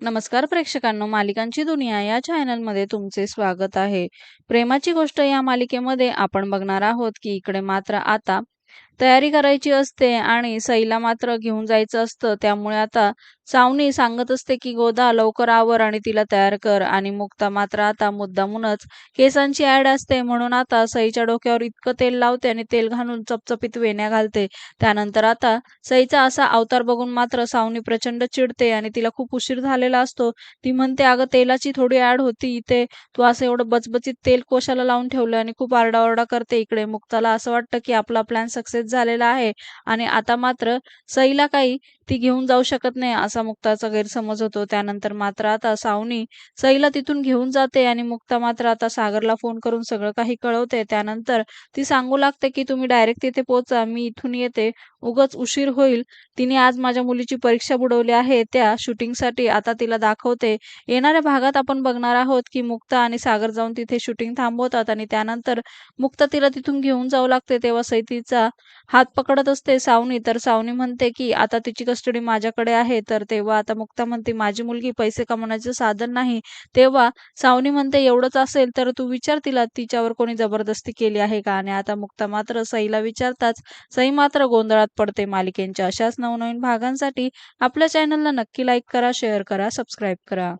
नमस्कार प्रेक्षकांनो मालिकांची दुनिया या चॅनलमध्ये तुमचे स्वागत आहे. प्रेमाची गोष्ट या मालिकेमध्ये आपण बघणार आहोत की इकडे मात्र आता तयारी करायची असते आणि सईला मात्र घेऊन जायचं असतं. त्यामुळे आता सावनी सांगत असते की गोदा लवकर आवर आणि तिला तयार कर. आणि मुक्ता मात्र आता मुद्दामूनच केसांची ऍड असते. म्हणून आता सईच्या डोक्यावर इतकं तेल लावते आणि तेल घालून चपचपीत वेण्या घालते. त्यानंतर आता सईचा असा अवतार बघून मात्र सावनी प्रचंड चिडते आणि तिला खूप उशीर झालेला असतो. ती म्हणते अगं तेलाची थोडी ऍड होती इथे. तू असं एवढं बचबचीत तेल कोशाला लावून ठेवलं आणि खूप आरडाओरडा करते इकडे. मुक्ताला असं वाटतं की आपला प्लॅन सक्सेस झालेला आहे. आणि आता मात्र सईला काही ती घेऊन जाऊ शकत नाही असा मुक्ताचा गैरसमज होतो. त्यानंतर मात्र आता सावनी सईला तिथून घेऊन जाते आणि मुक्ता मात्र आता सागरला फोन करून सगळं काही कळवते. त्यानंतर ती सांगू लागते की तुम्ही डायरेक्ट तिथे पोहोचा मी इथून येते. उगच उशीर होईल. तिने आज माझ्या मुलीची परीक्षा बुडवली आहे. त्या शूटिंगसाठी आता तिला दाखवते. येणाऱ्या भागात आपण बघणार आहोत की मुक्ता आणि सागर जाऊन तिथे शूटिंग थांबवतात आणि त्यानंतर मुक्ता तिला तिथून घेऊन जाऊ लागते. तेव्हा सैतीचा हात पकडत असते सावनी. तर सावनी म्हणते की आता तिची कस्टडी माझ्याकडे आहे तर तेव्हा आता मुक्ता म्हणते माझी मुलगी पैसे कमवण्याचे साधन नाही. तेव्हा सावनी म्हणते एवढंच असेल तर तू विचार तिला तिच्यावर कोणी जबरदस्ती केली आहे का? आणि आता मुक्ता मात्र सईला विचारताच सई मात्र गोंधळात पडते मालिकेंच्या अशाच नवनवीन भागांसाठी. आपल्या चॅनलला नक्की लाईक करा शेअर करा सबस्क्राईब करा.